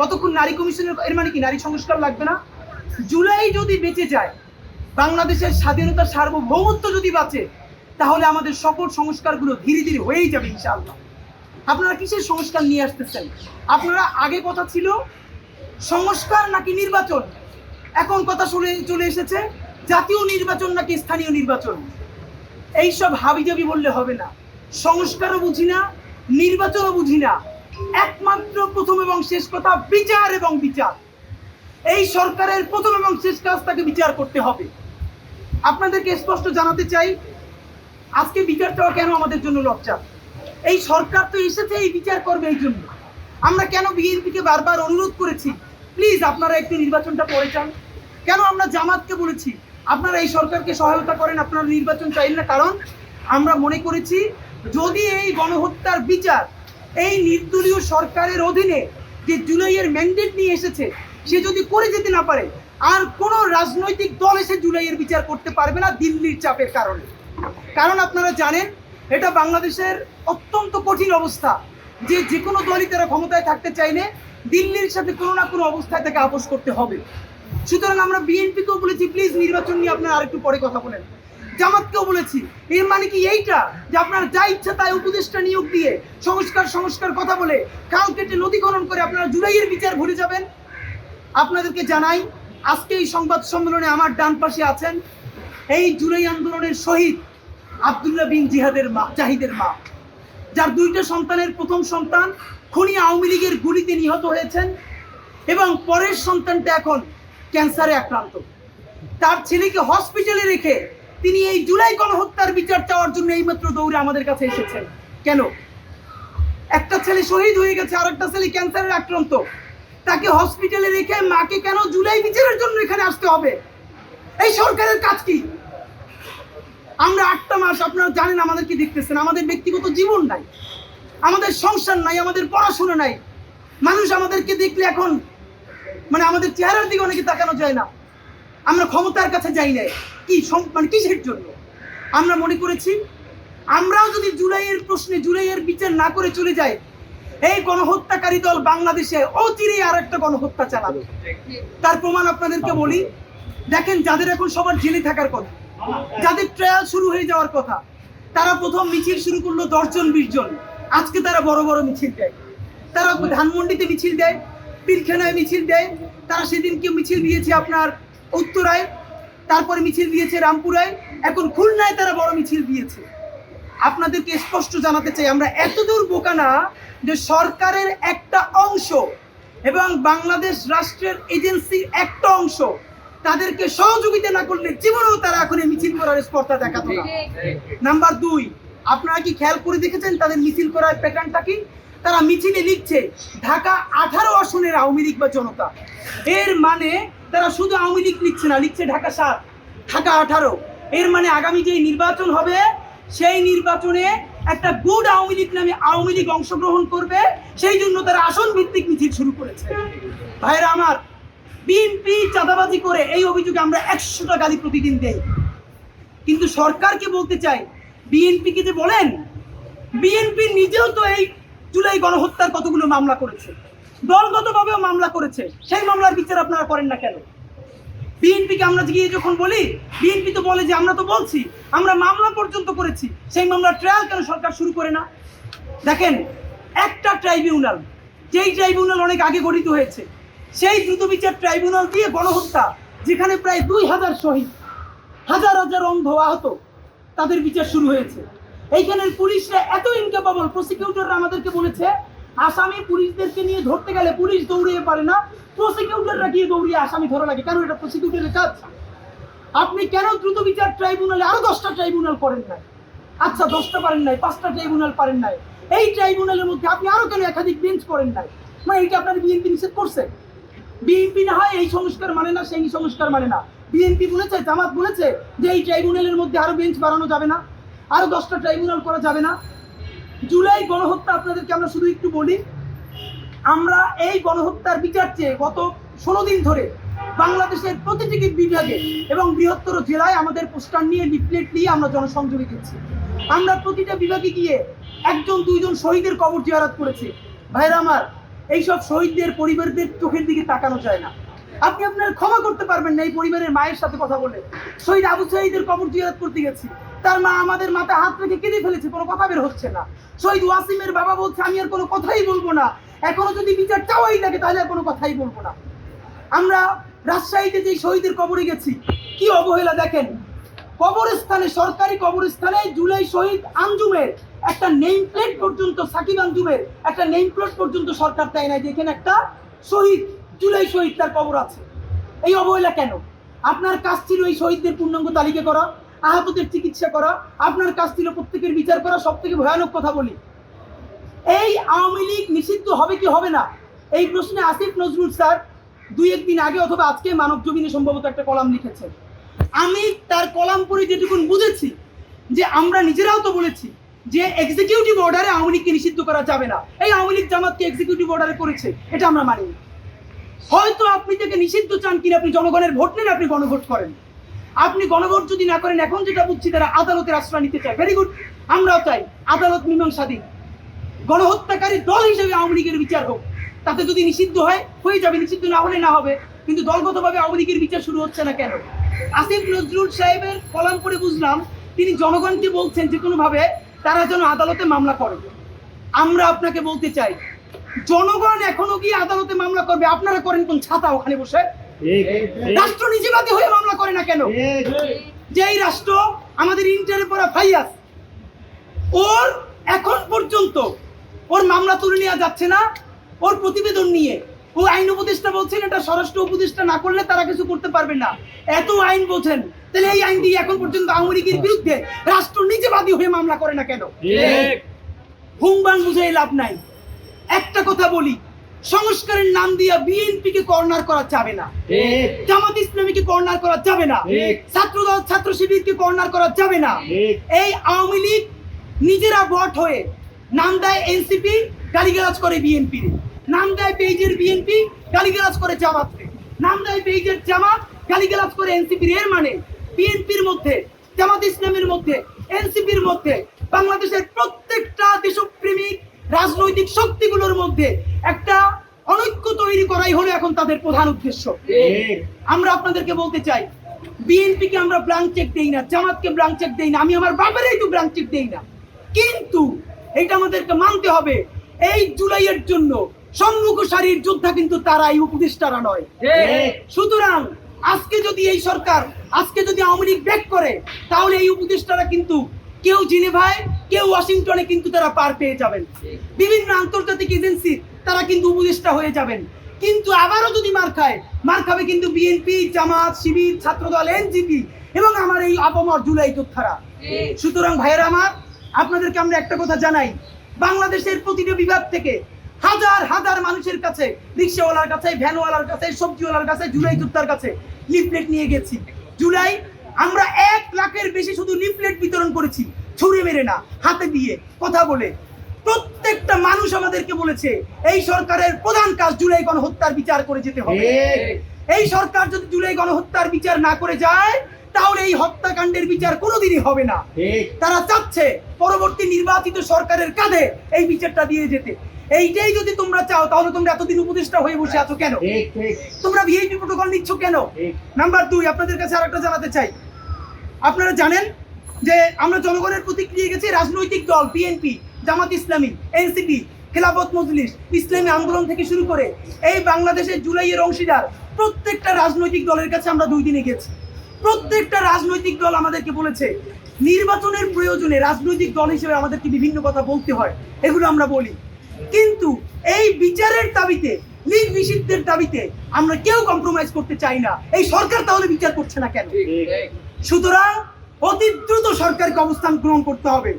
কতক্ষণ নারী কমিশনের, এর মানে কি? নারী সংস্কার লাগবে না? জুলাই যদি বেঁচে যায়, বাংলাদেশের স্বাধীনতা সার্বভৌমত্ব যদি বাঁচে, তাহলে আমাদের সকল সংস্কারগুলো ধীরে ধীরে হয়েই যাবে ইনশাআল্লাহ। আপনারা কিসের সংস্কার নিয়ে আসতেছেন? আপনারা আগে কথা ছিল সংস্কার নাকি নির্বাচন? এখন কথা শুনে চলে এসেছে, জাতীয় নির্বাচন নাকি স্থানীয় নির্বাচন? এইসব হাবিজাবি বললে হবে না। সংস্কারও বুঝি না, নির্বাচনও বুঝি না। একমাত্র প্রথম এবং শেষ কথা বিচার এবং বিচার। এই সরকারের প্রথম এবং শেষ কাজ তাকে বিচার করতে হবে। আপনাদেরকে স্পষ্ট জানাতে চাই, আজকে বিচার চাওয়া কেন আমাদের জন্য লজ্জা? এই সরকার তো এসেছে, এই বিচার করবে এই জন্য। আমরা কেন বিএনপিকে বারবার অনুরোধ করেছি? প্লিজ আপনারা একটু নির্বাচনটা পরে চান কেন আমরা জামাতকে বলেছি? আপনারা এই সরকারকে সহায়তা করেন, আপনারা নির্বাচন চাইলেন না। কারণ আমরা মনে করেছি, যদি এই গণহত্যার বিচার এই নির্দলীয় সরকারের অধীনে যে জুলাইয়ের ম্যান্ডেট নিয়ে এসেছে, সে যদি করে যেতে না পারে, আর কোনো রাজনৈতিক দল এসে জুলাইয়ের বিচার করতে পারবে না দিল্লির চাপের কারণে। কারণ আপনারা জানেন, এটা বাংলাদেশের অত্যন্ত কঠিন অবস্থা যে যে কোনো দলই তারা ক্ষমতায় থাকতে চাইলে দিল্লির সাথে কোনো না কোনো অবস্থায় তাকে আপোষ করতে হবে। সুতরাং আমরা বিএনপিকেও বলেছি, প্লিজ নির্বাচন নিয়ে আপনারা আরেকটু পরে কথা বলেন। জামাতকেও বলেছি। এর মানে কি এইটা? যে আপনার যা ইচ্ছা তাই উপদেষ্টা নিয়োগ দিয়ে সংস্কার সংস্কার কথা বলে খাল কেটে নদী খনন করে আপনারা জুলাইয়ের বিচার ভুলে যাবেন? আপনাদেরকে জানাই, আজকে এই সংবাদ সম্মেলনে আমার ডান পাশে আছেন এই জুলাই আন্দোলনের শহীদ আবদুল্লাহ বিন জিহাদের মা, জাহিদের মা। যার দুইটা সন্তানের প্রথম সন্তান খনি আওয়ামী লীগের গুলিতে নিহত হয়েছেন এবং পরের সন্তানটা এখন ক্যান্সারে আক্রান্ত। তার ছেলেকে হসপিটালে রেখে তিনি এই জুলাই গণহত্যার বিচার চাওয়ার জন্য এইমাত্র দৌড়ে আমাদের কাছে এসেছেন। কেন? একটা ছেলে শহীদ হয়ে গেছে আর একটা ছেলে ক্যান্সারের আক্রান্ত। তাকে হসপিটালে রেখে মাকে কেন জুলাই বিচারের জন্য এখানে আসতে হবে? এই সরকারের কাজ কি? আমরা আটটা মাস, আপনারা জানেন আমাদের কি দেখতেছেন? আমাদের ব্যক্তিগত জীবন নাই, আমাদের সংসার নাই, আমাদের পড়াশোনা নাই। মানুষ আমাদেরকে দেখলে এখন মানে আমাদের চেহারার দিকে অনেকে তাকানো যায় না। আমরা ক্ষমতার কাছে যাই না কি মানে কিসের জন্য? আমরা মনে করেছি, আমরাও যদি জুলাইয়ের প্রশ্নে জুলাইয়ের বিচার না করে চলে যাই, এই গণহত্যাকারী দল বাংলাদেশে অচিরেই আর একটা গণহত্যা চালাবে। তার প্রমাণ আপনাদেরকে বলি, দেখেন যাদের এখন সবার জেলে থাকার কথা, যাদের ট্রায়াল শুরু হয়ে যাওয়ার কথা, তারা প্রথম মিছিল শুরু করল দশজন বিশ জন। আজকে তারা বড় বড় মিছিল দেয়। তারা ধানমন্ডিতে মিছিল দেয় পিলখানায় মিছিল দেয়। তারা সেদিনকে মিছিল দিয়েছে আপনার উত্তরায়, তারপরে মিছিল দিয়েছে রামপুরায়, এখন খুলনায় তারা বড় মিছিল দিয়েছে। আপনাদেরকে স্পষ্ট জানাতে চাই, আমরা এতদূর বোকা না যে সরকারের একটা অংশ এবং বাংলাদেশ রাষ্ট্রের এজেন্সির একটা অংশ তাদেরকে সহযোগিতা না করলে জীবনেও তারা এখন মিছিল করার স্পর্ধা দেখাতো না। নাম্বার দুই, আপনারা কি খেয়াল করে দেখেছেন তাদের মিছিল করার প্যাটার্নটা কি? তারা মিছিলে লিখছে, ঢাকা আঠারো আসনের আওয়ামী লীগ বা জনতা। এর মানে তারা শুধু আওয়ামী লীগ লিখছে না লিখছে ঢাকা সাত, ঢাকা আঠারো। এর মানে আগামী যে নির্বাচন হবে, সেই নির্বাচনে একটা গুড আওয়ামী লীগ নামে আওয়ামী লীগ অংশগ্রহণ করবে, সেই জন্য তারা আসন ভিত্তিক মিছিল শুরু করেছে। ভাইরা আমার, বিএনপি চাঁদাবাজি করে এই অভিযোগে আমরা একশোটা গালি প্রতিদিন দেই। কিন্তু সরকারকে বলতে চাই, বিএনপিকে যে বলেন, বিএনপি নিজেও তো এই জুলাই গণহত্যার কতগুলো মামলা করেছে। দলগতভাবেও মামলা করেছে। সেই মামলার বিচার আপনারা করেন না কেন? বিএনপিকে আমরা গিয়ে যখন বলি, বিএনপি তো বলে যে আমরা তো বলছি, আমরা মামলা পর্যন্ত করেছি। সেই মামলার ট্রায়াল কেন সরকার শুরু করে না? দেখেন, একটা ট্রাইব্যুনাল, যেই ট্রাইব্যুনাল অনেক আগে গঠিত হয়েছে, সেই দ্রুত বিচার ট্রাইব্যুনাল দিয়ে গণহত্যা, যেখানে প্রায় দুই হাজার শহীদ, হাজার হাজার অন্ধ আহত, তাদের বিচার শুরু হয়েছে। এইখানের পুলিশরা এত ইনকেপাবল প্রসিকিউটররা আমাদেরকে বলেছে আসামি পুলিশদেরকে নিয়ে ধরতে গেলে পুলিশ দৌড়িয়ে পারে না। প্রসিকিউটররা গিয়ে দৌড়িয়ে আসামি ধরা লাগে। কেন এটা প্রসিকিউটরের কাজ? আপনি কেন দ্রুত বিচার ট্রাইব্যুনালে আরও দশটা ট্রাইব্যুনাল করেন নাই? আচ্ছা দশটা পারেন নাই, পাঁচটা ট্রাইব্যুনাল পারেন নাই। এই ট্রাইব্যুনালের মধ্যে আপনি আরও কেন একাধিক বেঞ্চ করেন নাই? মানে এইটা আপনার বিএনপি নিষেধ করছে? বিএনপি না হয় এই সংস্কার মানে না, সেই সংস্কার মানে না। বিএনপি বলেছে, জামাত বলেছে যে এই ট্রাইব্যুনালের মধ্যে আরও বেঞ্চ বাড়ানো যাবে না, আরও দশটা ট্রাইব্যুনাল করা যাবে না। জুলাই গণহত্যা আপনাদেরকে আমরা শুধু একটু বলি। আমরা এই গণহত্যার বিচার চেয়ে গত ষোলো দিন ধরে বাংলাদেশের প্রতিটি বিভাগে এবং বৃহত্তর জেলায় আমাদের পোস্টার নিয়ে, লিফলেট নিয়ে আমরা জনসংযোগে দিচ্ছি আমরা প্রতিটা বিভাগে গিয়ে একজন, দুইজন শহীদের কবর জিয়ারত করেছি। ভাইরা আমার, এইসব শহীদদের পরিবারদের চোখের দিকে তাকানো যায় না। আপনি আপনার ক্ষমা করতে পারবেন না এই পরিবারের মায়ের সাথে কথা বলে। শহীদ আবু সাইদের কবর জিয়ারত করতে গেছি। তার মা আমাদের মাথায় হাত রেখে কেঁদে ফেলেছে, কোনো কথা বের হচ্ছে না। শহীদ ওয়াসিমের বাবা বলছে, আমি আর কোনো কথাই বলব না। এখনও যদি বিচার চাওয়াই লাগে তাহলে আর কোনো কথাই বলব না। আমরা রাজশাহীতে যে শহীদের কবরে গেছি, কি অবহেলা দেখেন? কবরস্থানে, সরকারি কবরস্থানে জুলাই শহীদ আঞ্জুমের একটা নেম প্লেট পর্যন্ত, সাকিব আঞ্জুমের একটা নেম প্লেট পর্যন্ত সরকার দেয় নাই যে এখানে একটা শহীদ, জুলাই শহীদ তার কবর আছে। এই অবহেলা কেন? আপনার কাজ ছিল এই শহীদদের পূর্ণাঙ্গ তালিকা করা। আহতদের চিকিৎসা করা, আপনার কাজ ছিল প্রত্যেকের বিচার করা সব থেকে ভয়ানক কথা বলি। এই আওয়ামী লীগ নিষিদ্ধ হবে কি হবে না? এই প্রশ্নে আসিফ নজরুল স্যার দুই একদিন আগে অথবা আজকে মানব জমিনে সম্ভবত একটা কলাম লিখেছেন। আমি তার কলাম পড়ে যেটুকুন বুঝেছি, যে আমরা নিজেরাও তো বলেছি যে এক্সিকিউটিভ অর্ডারে আওয়ামী লীগকে নিষিদ্ধ করা যাবে না। এই আওয়ামী লীগ জামাতকে এক্সিকিউটিভ অর্ডারে করেছে, এটা আমরা মানি। হয়তো আপনি থেকে নিষিদ্ধ চান কিনা, আপনি জনগণের ভোট নেন, আপনি গণভোট করেন। আপনি গণভোট যদি না করেন, এখন যেটা বুঝছি তারা আদালতের আশ্রয় নিতে চায়। ভেরি গুড আমরাও চাই আদালত মীমাংসা দিন গণহত্যাকারী দল হিসেবে আওয়ামী লীগের বিচার হোক। তাতে যদি নিষিদ্ধ হয়, হয়ে যাবে। নিষিদ্ধ না হলে না হবে। কিন্তু দলগতভাবে আওয়ামী লীগের বিচার শুরু হচ্ছে না কেন? আসিফ নজরুল সাহেবের কলাম পড়ে বুঝলাম, তিনি জনগণকে বলছেন যে কোনোভাবে তারা যেন আদালতে মামলা করে। আমরা আপনাকে বলতে চাই, জনগণ এখনও গিয়ে আদালতে মামলা করবে? আপনারা করেন কোন ছাতা ওখানে বসে। রাষ্ট্র নিজেবাদী হয়ে মামলা করে না কেন? যে এই রাষ্ট্র আমাদের ইন্টারে পড়া ফাইয়াস ওর এখন পর্যন্ত ওর মামলা তুলে নেওয়া যাচ্ছে না ওর প্রতিবেদন নিয়ে। ও আইন উপদেষ্টা বলছেন এটা স্বরাষ্ট্র উপদেষ্টা না করলে তারা কিছু করতে পারবে না। এত আইন বোঝেন তাহলে এই আইন দিয়ে এখন পর্যন্ত আওয়ামী লীগের বিরুদ্ধে রাষ্ট্র নিজেবাদী হয়ে মামলা করে না কেন? হুমবাং বুঝে লাভ নাই। একটা কথা বলি সংস্কারের নাম দিয়া বিএনপি কে কর্নার করা যাবে না। জামাত ইসলামীকে কর্নার করা যাবে না। ছাত্রদল ছাত্র শিবিরকে কর্নার করা যাবে না। এই আওয়ামী লীগ নিজেরা ভোট হয়ে নাম দেয় এনসিপি গালিগালাজ করে বিএনপি নাম দেয় পেজের বিএনপি গালিগালাজ করে জামাতকে। নাম দেয় পেজের জামাত গালিগালাজ করে এনসিপির। এর মানে বিএনপির মধ্যে জামাত ইসলামের মধ্যে এনসিপির মধ্যে বাংলাদেশের প্রত্যেকটা দেশপ্রেমিক রাজনৈতিক শক্তিগুলোর মধ্যে একটা অনৈক্য তৈরি করাই হলো এখন তাদের প্রধান উদ্দেশ্য। আমরা আপনাদেরকে বলতে চাই বিএনপি কে আমরা ব্লাঙ্ক চেক দেই না, জামাতকে ব্লাঙ্ক চেক দেই না, আমি আমার বাবারই তো ব্লাঙ্ক চেক দেই না। কিন্তু এটা আমাদেরকে মানতে হবে, এই জুলাইয়ের জন্য সম্মুখ সারির যোদ্ধা কিন্তু তারা এই উপদেষ্টারা নয়। সুতরাং আজকে যদি এই সরকার, আজকে যদি আওয়ামী লীগ ব্যাক করে, তাহলে এই উপদেষ্টারা কিন্তু কেউ জিনেভায়, কেউ ওয়াশিংটনে কিন্তু তারা পার পেয়ে যাবেন। বিভিন্ন আন্তর্জাতিক এজেন্সি তারা কিন্তু উপদেষ্টা হয়ে যাবেন। কিন্তু আবারও যদি মার খায় মার খাবে কিন্তু বিএনপি জামাত শিবির ছাত্রদল এনজিপি এবং আমার এই আপামর জুলাই যোদ্ধারা সুতরাং ভাইয়েরা আমার আপনাদেরকে আমরা একটা কথা জানাই। বাংলাদেশের প্রতিটা বিভাগ থেকে হাজার হাজার মানুষের কাছে রিক্সাওয়ালার কাছে ভ্যানওয়ালার কাছে সবজিওয়ালার কাছে জুলাই যোদ্ধার কাছে লিফলেট নিয়ে গেছি। জুলাই আমরা এক লাখের বেশি শুধু লিফলেট বিতরণ করেছি। ছুঁড়ে মেরে না হাতে দিয়ে কথা বলে। প্রত্যেকটা মানুষ আমাদেরকে বলেছে এই সরকারের প্রধান কাজ জুলাই গণহত্যার বিচার করে যেতে হবে। এই সরকার যদি জুলাই গণহত্যার বিচার না করে যায় তাহলে এই হত্যাকাণ্ডের বিচার কোনোদিনই হবে না। তারা চাচ্ছে পরবর্তী নির্বাচিত সরকারের কাঁধে এই বিচারটা দিয়ে যেতে। এইটাই যদি তোমরা চাও তাহলে তোমরা এতদিন উপদেষ্টা হয়ে বসে আছো কেন? তোমরা ভিআইপি প্রোটোকল নিচ্ছ কেন? নাম্বার দুই আপনাদের কাছে আর একটা জানাতে চাই। আপনারা জানেন যে আমরা জনগণের প্রতিক্রিয়া গেছি রাজনৈতিক দল বিএনপি জামাত ইসলামী এনসিপি খেলাফত মজলিস ইসলামী আন্দোলন থেকে শুরু করে এই বাংলাদেশের জুলাইয়ের অংশীদার প্রত্যেকটা রাজনৈতিক দলের কাছে আমরা দুই দিনে গেছি। প্রত্যেকটা রাজনৈতিক দল আমাদেরকে বলেছে নির্বাচনের প্রয়োজনে রাজনৈতিক দল হিসেবে আমাদেরকে বিভিন্ন কথা বলতে হয় এগুলো আমরা বলি। কিন্তু এই বিচারের দাবিতে লীগ নিষিদ্ধের দাবিতে আমরা কেউ কম্প্রোমাইজ করতে চাই না। এই সরকার তাহলে বিচার করছে না কেন? সুতরাং অতি দ্রুত সরকারকে অবস্থান গ্রহণ করতে হবে।